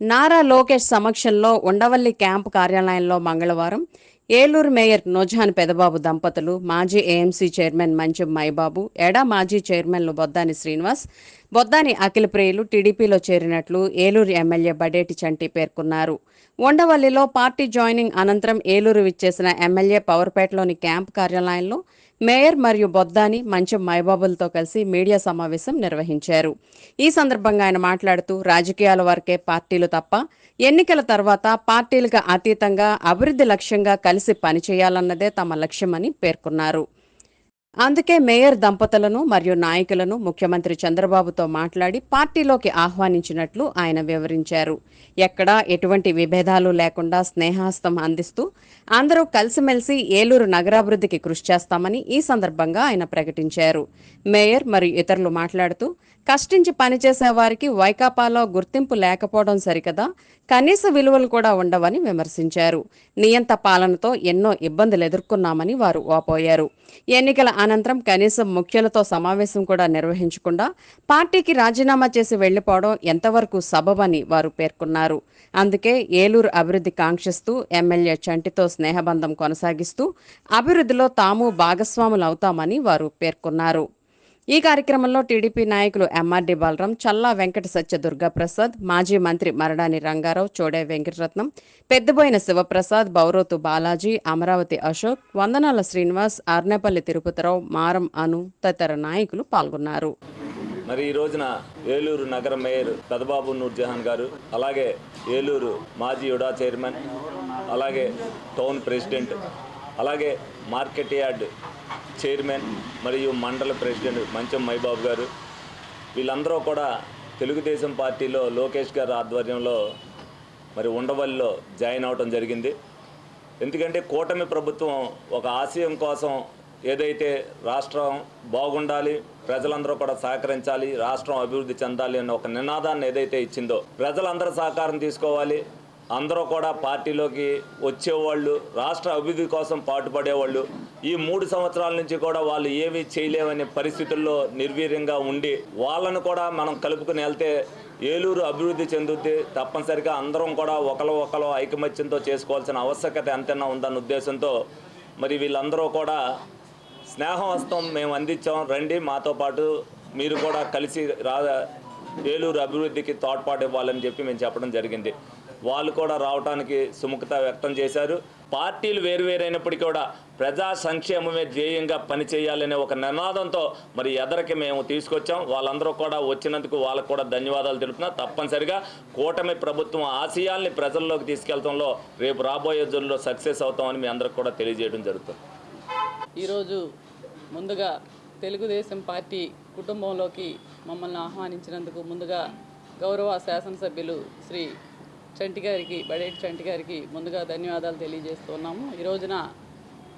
నారా లోకేష్ సమక్షంలో ఉండవల్లి క్యాంపు కార్యాలయంలో మంగళవారం ఏలూరు మేయర్ నోజాన్ పెదబాబు దంపతులు మాజీ ఏఎంసీ చైర్మన్ మంచం మైబాబు ఎడా మాజీ చైర్మన్లు బొద్దాని శ్రీనివాస్ బొద్దాని అఖిల ప్రియులు టీడీపీలో చేరినట్లు ఏలూరు ఎమ్మెల్యే బడేటి చంటి పేర్కొన్నారు. ఉండవల్లిలో పార్టీ జాయినింగ్ అనంతరం ఏలూరు విచ్చేసిన ఎమ్మెల్యే పవర్పేటలోని క్యాంపు కార్యాలయంలో మేయర్ మరియు బొద్దాని మంచం మాయబాబులతో కలిసి మీడియా సమావేశం నిర్వహించారు. ఈ సందర్భంగా ఆయన మాట్లాడుతూ రాజకీయాల వరకే పార్టీలు తప్ప ఎన్నికల తర్వాత పార్టీలకు అతీతంగా అభివృద్ధి లక్ష్యంగా కలిసి పనిచేయాలన్నదే తమ లక్ష్యమని పేర్కొన్నారు. అందుకే మేయర్ దంపతులను మరియు నాయకులను ముఖ్యమంత్రి చంద్రబాబుతో మాట్లాడి పార్టీలోకి ఆహ్వానించినట్లు ఆయన వివరించారు. ఎక్కడా ఎటువంటి విభేదాలు లేకుండా స్నేహాస్తం అందిస్తూ అందరూ కలిసిమెలిసి ఏలూరు నగరాభివృద్ధికి కృషి చేస్తామని ఈ సందర్భంగా ఆయన ప్రకటించారు. మేయర్ మరియు ఇతరులు మాట్లాడుతూ కష్టించి పనిచేసే వారికి వైకాపాలో గుర్తింపు లేకపోవడం సరికదా? కనీస విలువలు కూడా ఉండవని విమర్శించారు. నియంత పాలనతో ఎన్నో ఇబ్బందులు ఎదుర్కొన్నామని వారు ఓపోయారు ఎన్నికల అనంతరం కనీసం ముఖ్యులతో సమావేశం కూడా నిర్వహించకుండా పార్టీకి రాజీనామా చేసి వెళ్ళిపోవడం ఎంతవరకు సబబని వారు పేర్కొన్నారు. అందుకే ఏలూరు అభివృద్ధి కాంక్షిస్తూ ఎమ్మెల్యే చంటితో స్నేహబంధం కొనసాగిస్తూ అభివృద్ధిలో తాము భాగస్వాములవుతామని వారు పేర్కొన్నారు. ఈ కార్యక్రమంలో టీడీపీ నాయకులు ఎంఆర్డి బాలరాం చల్లా వెంకట సత్య దుర్గాప్రసాద్ మాజీ మంత్రి మరడాని రంగారావు చోడే వెంకటరత్నం పెద్దబోయిన శివప్రసాద్ బౌరోతు బాలాజీ అమరావతి అశోక్ వందనాల శ్రీనివాస్ ఆర్నేపల్లి తిరుపతిరావు మారం అను తదితర నాయకులు పాల్గొన్నారు. మరి ఈ రోజున ఏలూరు నగర మేయర్ పెదబాబు నూర్జహాన్ గారు అలాగే ఏలూరు మాజీ యుడా చైర్మన్ అలాగే టౌన్ ప్రెసిడెంట్ అలాగే మార్కెట్ యార్డ్ చైర్మన్ మరియు మండల ప్రెసిడెంట్ మంచం మైబాబు గారు. వీళ్ళందరూ కూడా తెలుగుదేశం పార్టీలో లోకేష్ గారి ఆధ్వర్యంలో మరి ఉండవల్లిలో జాయిన్ అవటం జరిగింది. ఎందుకంటే కూటమి ప్రభుత్వం ఒక ఆశయం కోసం ఏదైతే రాష్ట్రం బాగుండాలి ప్రజలందరూ కూడా సహకరించాలి రాష్ట్రం అభివృద్ధి చెందాలి అన్న ఒక నినాదాన్ని ఏదైతే ఇచ్చిందో ప్రజలందరూ సహకారం తీసుకోవాలి. అందరూ కూడా పార్టీలోకి వచ్చేవాళ్ళు రాష్ట్ర అభివృద్ధి కోసం పాటుపడేవాళ్ళు. ఈ మూడు సంవత్సరాల నుంచి కూడా వాళ్ళు ఏమీ చేయలేమనే పరిస్థితుల్లో నిర్వీర్యంగా ఉండి వాళ్ళను కూడా మనం కలుపుకుని వెళ్తే ఏలూరు అభివృద్ధి చెందుద్ది. తప్పనిసరిగా అందరం కూడా ఒకరు ఒకరు ఐకమత్యంతో చేసుకోవాల్సిన ఆవశ్యకత ఎంతైనా ఉందన్న ఉద్దేశంతో మరి వీళ్ళందరూ కూడా స్నేహహస్తం మేము అందించాం. రండి మాతో పాటు మీరు కూడా కలిసి రా ఏలూరు అభివృద్ధికి తోడ్పాటు ఇవ్వాలని చెప్పి మేము చెప్పడం జరిగింది. వాళ్ళు కూడా రావడానికి సుముఖత వ్యక్తం చేశారు. పార్టీలు వేరువేరైనప్పటికీ కూడా ప్రజా సంక్షేమమే ధ్యేయంగా పనిచేయాలనే ఒక నినాదంతో మరి ఎదరికి మేము తీసుకొచ్చాం. వాళ్ళందరూ కూడా వచ్చినందుకు వాళ్ళకు కూడా ధన్యవాదాలు తెలుపుతున్నా. తప్పనిసరిగా కూటమి ప్రభుత్వం ఆశయాల్ని ప్రజల్లోకి తీసుకెళ్తంలో రేపు రాబోయే రోజుల్లో సక్సెస్ అవుతామని మీ అందరికి కూడా తెలియజేయడం జరుగుతుంది. ఈరోజు ముందుగా తెలుగుదేశం పార్టీ కుటుంబంలోకి మమ్మల్ని ఆహ్వానించినందుకు ముందుగా గౌరవ శాసనసభ్యులు శ్రీ చంటి గారికి బడేటి చంటి గారికి ముందుగా ధన్యవాదాలు తెలియజేస్తున్నాము ఈ రోజున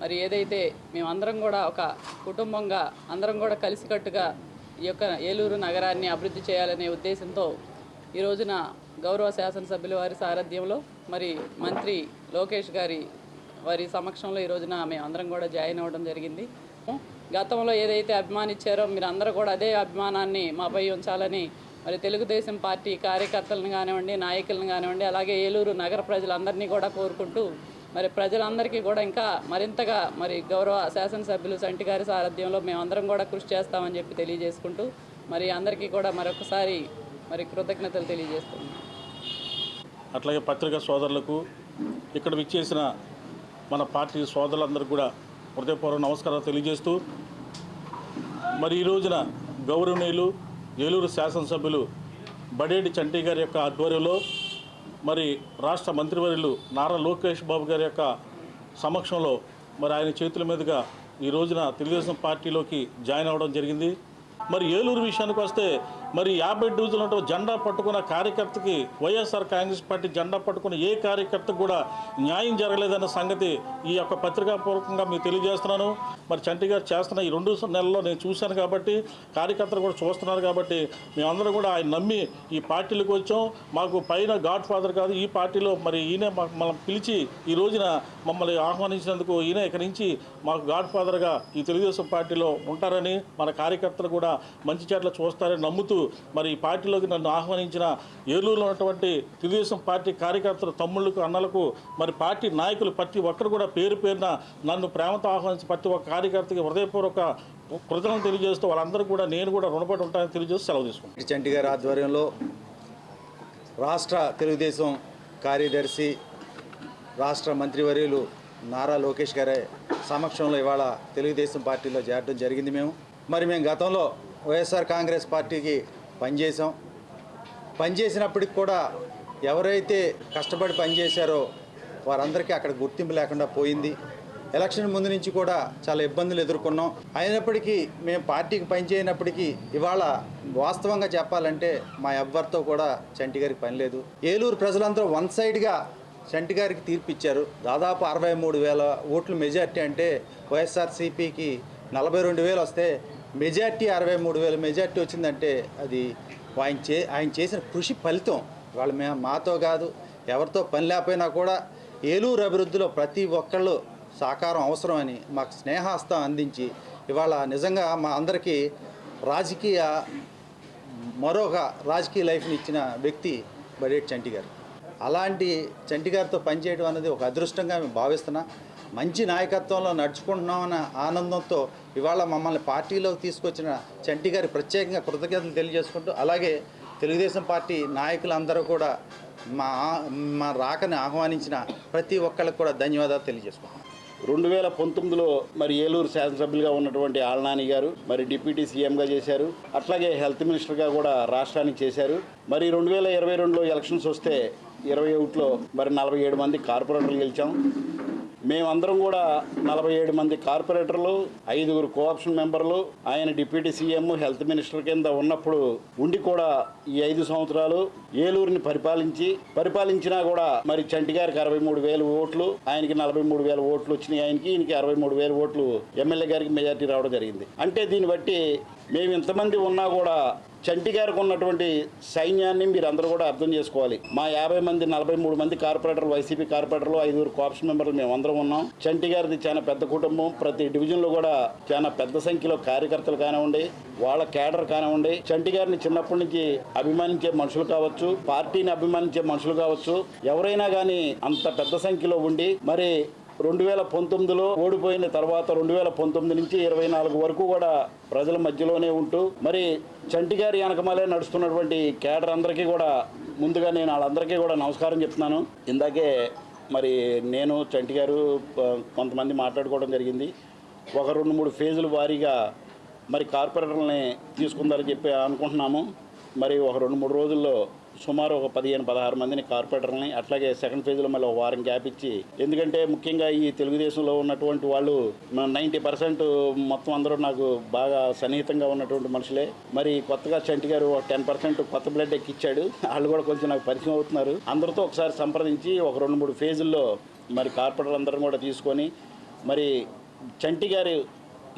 మరి ఏదైతే మేమందరం కూడా ఒక కుటుంబంగా అందరం కూడా కలిసికట్టుగా ఈ యొక్క ఏలూరు నగరాన్ని అభివృద్ధి చేయాలనే ఉద్దేశంతో ఈ రోజున గౌరవ శాసనసభ్యుల వారి సారథ్యంలో మరి మంత్రి లోకేష్ గారి వారి సమక్షంలో ఈ రోజున మేము అందరం కూడా జాయిన్ అవ్వడం జరిగింది. గతంలో ఏదైతే అభిమానిచ్చారో మీరు అందరూ కూడా అదే అభిమానాన్ని మాపై ఉంచాలని మరి తెలుగుదేశం పార్టీ కార్యకర్తలను కానివ్వండి నాయకులను కానివ్వండి అలాగే ఏలూరు నగర ప్రజలందరినీ కూడా కోరుకుంటూ మరి ప్రజలందరికీ కూడా ఇంకా మరింతగా మరి గౌరవ శాసనసభ్యులు సంటి గారి సారథ్యంలో మేమందరం కూడా కృషి చేస్తామని చెప్పి తెలియజేసుకుంటూ మరి అందరికీ కూడా మరొకసారి మరి కృతజ్ఞతలు తెలియజేస్తున్నాం. అట్లాగే పత్రికా సోదరులకు ఇక్కడ విచ్చేసిన మన పార్టీ సోదరులందరికీ కూడా హృదయపూర్వక నమస్కారాలు తెలియజేస్తూ మరి ఈ రోజున గౌరవనీయులు ఏలూరు శాసనసభ్యులు బడేడి చంటి గారి యొక్క ఆధ్వర్యంలో మరి రాష్ట్ర మంత్రివర్యులు నారా లోకేష్ బాబు గారి యొక్క సమక్షంలో మరి ఆయన చేతుల మీదుగా ఈ రోజున తెలుగుదేశం పార్టీలోకి జాయిన్ అవ్వడం జరిగింది. మరి ఏలూరు విషయానికి వస్తే మరి యాభై డివిజన్లో జెండా పట్టుకున్న కార్యకర్తకి వైఎస్ఆర్ కాంగ్రెస్ పార్టీ జెండా పట్టుకున్న ఏ కార్యకర్తకు కూడా న్యాయం జరగలేదన్న సంగతి ఈ యొక్క పత్రికాపూర్వకంగా మీకు తెలియజేస్తున్నాను. మరి చంటి గారు చేస్తున్న ఈ రెండు నెలల్లో నేను చూశాను కాబట్టి కార్యకర్తలు కూడా చూస్తున్నారు కాబట్టి మేమందరం కూడా ఆయన నమ్మి ఈ పార్టీలకు వచ్చాం. మాకు పైన గాడ్ ఫాదర్ కాదు ఈ పార్టీలో మరి ఈయన మాకు మనం పిలిచి ఈ రోజున మమ్మల్ని ఆహ్వానించినందుకు ఈయన ఇక్కడి నుంచి మాకు గాడ్ ఫాదర్గా ఈ తెలుగుదేశం పార్టీలో ఉంటారని మన కార్యకర్తలు కూడా మంచి చెట్ల చూస్తారని నమ్ముతూ మరి ఈ పార్టీలోకి నన్ను ఆహ్వానించిన ఏలూరులో ఉన్నటువంటి తెలుగుదేశం పార్టీ కార్యకర్తలు తమ్ముళ్ళకు అన్నలకు మరి పార్టీ నాయకులు ప్రతి ఒక్కరు కూడా పేరు పేరున నన్ను ప్రేమతో ఆహ్వానించి ప్రతి ఒక్క కార్యకర్తకి హృదయపూర్వక కృతజ్ఞతలు తెలియజేస్తూ వాళ్ళందరూ కూడా నేను కూడా రుణపడి ఉంటానని తెలియజేస్తూ సెలవు తీసుకుంటాను చంటి గారి ఆధ్వర్యంలో రాష్ట్ర తెలుగుదేశం కార్యదర్శి రాష్ట్ర మంత్రివర్యులు నారా లోకేష్ గారి సమక్షంలో ఇవాళ తెలుగుదేశం పార్టీలో చేరడం జరిగింది మేము. మరి మేము గతంలో వైఎస్ఆర్ కాంగ్రెస్ పార్టీకి పనిచేసాం పనిచేసినప్పటికి కూడా ఎవరైతే కష్టపడి పనిచేశారో వారందరికీ అక్కడ గుర్తింపు లేకుండా పోయింది. ఎలక్షన్ ముందు నుంచి కూడా చాలా ఇబ్బందులు ఎదుర్కొన్నాం. అయినప్పటికీ మేము పార్టీకి పనిచేయనప్పటికీ ఇవాళ వాస్తవంగా చెప్పాలంటే మా ఎవ్వరితో కూడా చంటి గారికి పని లేదు. ఏలూరు ప్రజలందరూ వన్ సైడ్గా చంటి గారికి తీర్పు ఇచ్చారు దాదాపు అరవై మూడు వేల ఓట్లు మెజార్టీ అంటే వైఎస్ఆర్సీపీకి నలభై రెండు వేలు వస్తే మెజార్టీ అరవై మూడు వేల మెజార్టీ వచ్చిందంటే అది ఆయన చే ఆయన చేసిన కృషి ఫలితం. వాళ్ళు మేము మాతో కాదు ఎవరితో పని లేకపోయినా కూడా ఏలూరు అభివృద్ధిలో ప్రతి ఒక్కళ్ళు సహకారం అవసరమని మాకు స్నేహాస్తం అందించి ఇవాళ నిజంగా మా అందరికీ రాజకీయ మరొక రాజకీయ లైఫ్ని ఇచ్చిన వ్యక్తి బడేటి చంటి గారు అలాంటి చంటి గారితో పనిచేయడం అనేది ఒక అదృష్టంగా మేము భావిస్తున్నాం. మంచి నాయకత్వంలో నడుచుకుంటున్నామన్న ఆనందంతో ఇవాళ మమ్మల్ని పార్టీలోకి తీసుకొచ్చిన చంటి గారి ప్రత్యేకంగా కృతజ్ఞతలు తెలియజేసుకుంటూ అలాగే తెలుగుదేశం పార్టీ నాయకులందరూ కూడా మా మా రాకని ఆహ్వానించిన ప్రతి ఒక్కళ్ళకి కూడా ధన్యవాదాలు తెలియజేసుకుంటున్నాం. రెండు వేల పంతొమ్మిదిలో మరి ఏలూరు శాసనసభ్యులుగా ఉన్నటువంటి ఆళ్నాని గారు మరి డిప్యూటీ సీఎంగా చేశారు అట్లాగే హెల్త్ మినిస్టర్గా కూడా రాష్ట్రానికి చేశారు. మరి రెండు వేల ఇరవై రెండులో ఎలక్షన్స్ వస్తే ఇరవై ఒకటిలో మరి నలభై ఏడు మంది కార్పొరేటర్లు గెలిచాం. మేమందరం కూడా నలభై ఏడు మంది కార్పొరేటర్లు ఐదుగురు కోఆప్షన్ మెంబర్లు ఆయన డిప్యూటీ సీఎం హెల్త్ మినిస్టర్ కింద ఉన్నప్పుడు ఉండి కూడా ఈ ఐదు సంవత్సరాలు ఏలూరుని పరిపాలించి పరిపాలించినా కూడా మరి చంటి గారికి అరవై మూడు వేల ఓట్లు ఆయనకి నలభై మూడు వేల ఓట్లు వచ్చినాయి ఆయనకి ఈయనకి అరవై మూడు వేల ఓట్లు ఎమ్మెల్యే గారికి మెజార్టీ రావడం జరిగింది. అంటే దీన్ని బట్టి మేము ఇంతమంది ఉన్నా కూడా చంటి గారికి ఉన్నటువంటి సైన్యాన్ని మీరు అందరూ కూడా అర్థం చేసుకోవాలి. మా యాభై మంది నలభై మూడు మంది కార్పొరేటర్లు వైసీపీ కార్పొరేటర్లు ఐదుగురు కోఆప్షన్ మెంబర్లు మేము అందరం ఉన్నాం. చంటి గారిది చాలా పెద్ద కుటుంబం. ప్రతి డివిజన్లో కూడా చాలా పెద్ద సంఖ్యలో కార్యకర్తలు కానివ్వండి వాళ్ళ కేడర్ కానివ్వండి చంటి గారిని చిన్నప్పటి నుంచి అభిమానించే మనుషులు కావచ్చు పార్టీని అభిమానించే మనుషులు కావచ్చు ఎవరైనా కానీ అంత పెద్ద సంఖ్యలో ఉండి మరి రెండు వేల పంతొమ్మిదిలో ఓడిపోయిన తర్వాత రెండు వేల పంతొమ్మిది నుంచి ఇరవై నాలుగు వరకు కూడా ప్రజల మధ్యలోనే ఉంటూ మరి చంటిగారి వెనకమాలే నడుస్తున్నటువంటి కేడర్ అందరికీ కూడా ముందుగా నేను వాళ్ళందరికీ కూడా నమస్కారం చెప్తున్నాను. ఇందాకే మరి నేను చంటి గారు కొంతమంది మాట్లాడుకోవడం జరిగింది. ఒక రెండు మూడు ఫేజులు వారీగా మరి కార్పొరేటర్లని తీసుకుందారని చెప్పి అనుకుంటున్నాము. మరి ఒక రెండు మూడు రోజుల్లో సుమారు ఒక పదిహేను పదహారు మందిని కార్పొరేటర్ని అట్లాగే సెకండ్ ఫేజ్లో మళ్ళీ ఒక వారం గ్యాప్ ఇచ్చి ఎందుకంటే ముఖ్యంగా ఈ తెలుగుదేశంలో ఉన్నటువంటి వాళ్ళు నైంటీ పర్సెంట్ మొత్తం అందరూ నాకు బాగా సన్నిహితంగా ఉన్నటువంటి మనుషులే. మరి కొత్తగా చంటి గారు ఒక టెన్ పర్సెంట్ కొత్త బ్లడ్ ఎక్కిచ్చాడు. వాళ్ళు కూడా కొంచెం నాకు పరిచయం అవుతున్నారు. అందరితో ఒకసారి సంప్రదించి ఒక రెండు మూడు ఫేజుల్లో మరి కార్పొరేటర్ అందరం కూడా తీసుకొని మరి చంటి గారు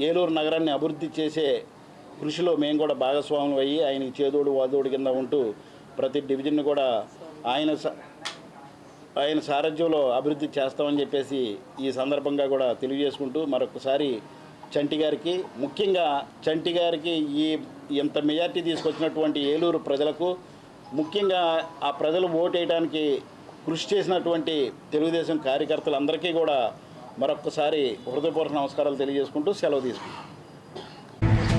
ఏలూరు నగరాన్ని అభివృద్ధి చేసే కృషిలో మేము కూడా భాగస్వాములు అయ్యి ఆయనకి చేదోడు వాదోడు కింద ఉంటూ ప్రతి డివిజన్ కూడా ఆయన స- ఆయన సారథ్యంలో అభివృద్ధి చేస్తామని చెప్పేసి ఈ సందర్భంగా కూడా తెలియజేసుకుంటూ మరొకసారి చంటి గారికి ముఖ్యంగా చంటి గారికి ఈ ఇంత మెజార్టీ తీసుకొచ్చినటువంటి ఏలూరు ప్రజలకు ముఖ్యంగా ఆ ప్రజలు ఓటేయడానికి కృషి చేసినటువంటి తెలుగుదేశం కార్యకర్తలందరికీ కూడా మరొక్కసారి హృదయపూర్వక నమస్కారాలు తెలియజేసుకుంటూ సెలవు తీసుకుంటాం